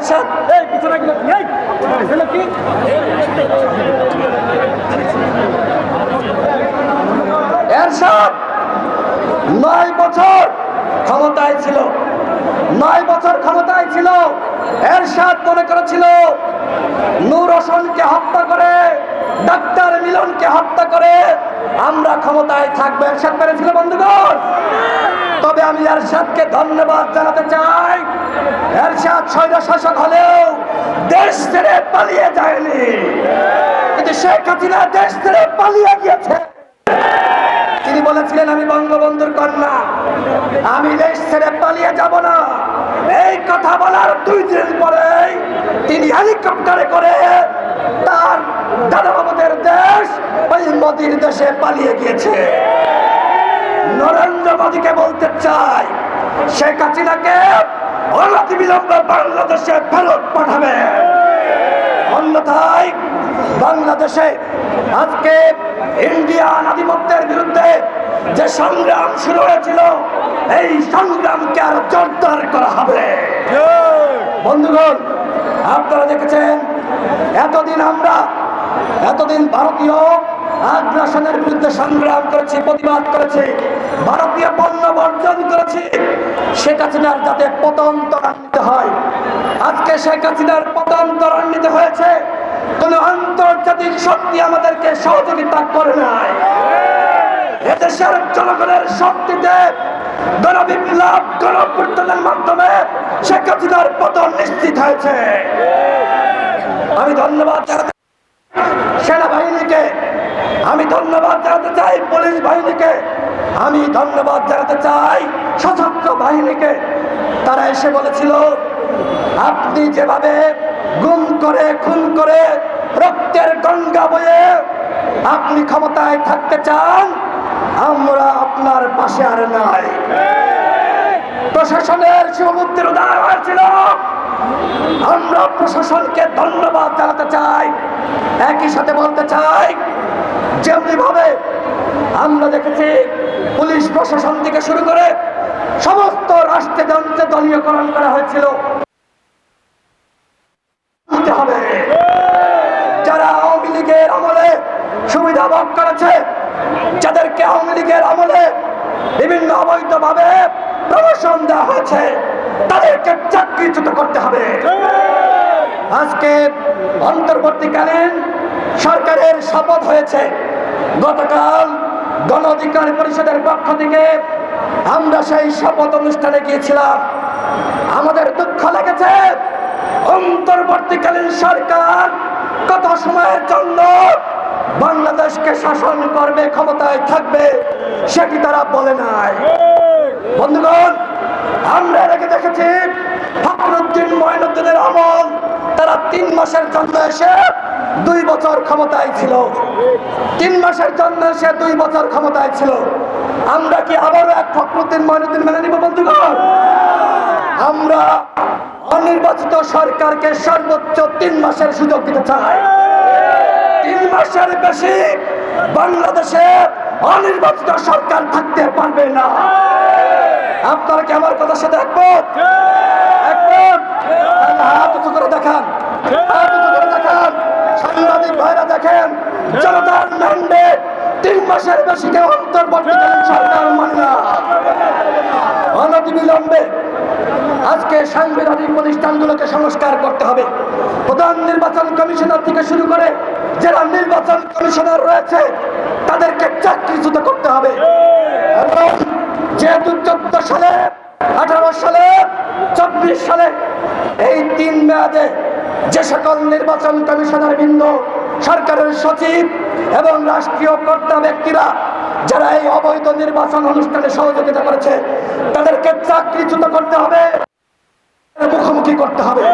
এরশাদ এই পিছনে গেলে এই এগুলো কি? এরশাদ, নয় বছর ক্ষমতায় ছিল। নয় বছর ক্ষমতায় ছিল। এরশাদ মনে করেছিল, নূর হোসেনকে হত্যা করে, ডাক্তার মিলনকে হত্যা করে আমরা ক্ষমতায় থাকব। এরশাদ পেরেছিল বন্ধুগণ? এরশাদকে ধন্যবাদ জানাতে চাই। এরশাদ স্বৈর শাসক হলেও দেশ ছেড়ে পালিয়ে যায়নি। কিন্তু শেখ হাসিনা দেশ ছেড়ে পালিয়ে গিয়েছে। তিনি বলেছিলেন, আমি বঙ্গবন্ধুর কন্যা। আমি দেশ ছেড়ে পালিয়ে যাব না। এই কথা বলার দুই দিন পরে তিনি হেলিকপ্টারে করে তার দাদা বাবুদের দেশ ওই মোদির দেশে পালিয়ে গিয়েছে। নরেন্দ্র মোদীকে বলতে চাই, শেখ হাসিনাকে অনতি বাংলাদেশে ফেরত পাঠাবে। অন্যথায় বাংলাদেশে আজকে ইন্ডিয়ান আধিপত্যের বিরুদ্ধে যে সংগ্রাম শুরু হয়েছিল, এই সংগ্রামকে আরও জোরদার করা হবে। বন্ধুগণ, আপনারা দেখেছেন, এতদিন আমরা, এতদিন ভারতীয় আগ্রাসনের বিরুদ্ধে সংগ্রাম করেছি, প্রতিবাদ করেছে, ভারতীয় পণ্য বর্জন করেছি। শেখ হাসিনার যাতে পতন ত্বরান্বিত হয়। আজকে শেখ হাসিনার পতন ত্বরান্বিত হয়েছে। কোন আন্তর্জাতিক শক্তি আমাদেরকে সহযোগিতা করে নাই। এদেশের জনগণের শক্তিতে গণবিপ্লব গণপরিবর্তনের মাধ্যমে শেখ হাসিনার পতন নিশ্চিত হয়েছে। আমি ধন্যবাদ ধন্যবাদ জানাতে চাই পুলিশ বাহিনীকে। আমি ধন্যবাদ জানাতে চাই সশস্ত্র বাহিনীকে। তারা এসে বলেছিল, আপনি যেভাবে গুম করে, খুন করে রক্তের গঙ্গা বয়ে আপনি ক্ষমতায় থাকতে চান, আমরা আপনার পাশে আর নাই। প্রশাসনের শিবমুক্তির উদাহরণ হয়েছিল আমরা প্রশাসনকে ধন্যবাদ জানাতে চাই, একই সাথে বলতে চাই যেমনি ভাবে আমরা দেখেছি পুলিশ প্রশাসন থেকে শুরু করে সমস্ত রাষ্ট্রে দলীয়করণ করা হয়েছিল। যারা আওয়ামী লীগের আমলে সুবিধা ভোগ করেছে, যাদেরকে আওয়ামী লীগের আমলে বিভিন্ন অবৈধভাবে প্রমোশন দেওয়া হয়েছে, তাদেরকে চাকরিচ্যুত করতে হবে। আজকে অন্তর্বর্তীকালীন সরকারের শপথ হয়েছে। গতকাল গণ অধিকার পরিষদের পক্ষ থেকে আমরা সেই শপথ অনুষ্ঠানে গিয়েছিলাম। আমাদের দুঃখ লেগেছে। অন্তর্বর্তীকালীন সরকার কত সময়ের জন্য বাংলাদেশকে শাসন করবে, ক্ষমতায় থাকবে সেটি তারা বলে নাই? বন্ধুগণ, আমরা রেখে দেখেছি ফখরুদ্দিন তিন মাসের জন্য এসে দুই বছর ক্ষমতায় ছিল। তিন মাসের জন্য এসে দুই বছর ক্ষমতায় ছিল। আমরা কি আবারও এক ফখরুদ্দিন ময়নুদ্দিন মেনে নিব বন্ধুগণ? আমরা অনির্বাচিত সরকারকে সর্বোচ্চ তিন মাসের সুযোগ দিতে চাই। তিন মাসের বেশি বাংলাদেশে অনির্বাচিত সরকার থাকতে পারবে না। আপনারা কি আমার কথার সাথে একমত? একমত? হাত উঁচু করে দেখান। সাংবাদিক ভাইরা দেখেন জনতার ম্যান্ডেট তিন মাসের বেশি কেউ অন্তর্বর্তীকালীন সরকার মানে না অনতিবিলম্বে আজকে সাংবিধানিক প্রতিষ্ঠানগুলোকে সংস্কার করতে হবে প্রধান নির্বাচন কমিশনার থেকে শুরু করে যারা নির্বাচন কমিশনার রয়েছে তাদেরকে চাকরিচ্যুত করতে হবে যেহেতু চোদ্দ সালে, আঠারো সালে, চব্বিশ সালে, এই তিন মেয়াদে যে সকল নির্বাচন কমিশনার বৃন্দ, সরকারের সচিব এবং রাষ্ট্রীয় কর্তা ব্যক্তিরা যারা এই অবৈধ নির্বাচন অনুষ্ঠানে সহযোগিতা করেছে, তাদেরকে চাকরিচ্যুত করতে হবে, মুখোমুখি করতে হবে।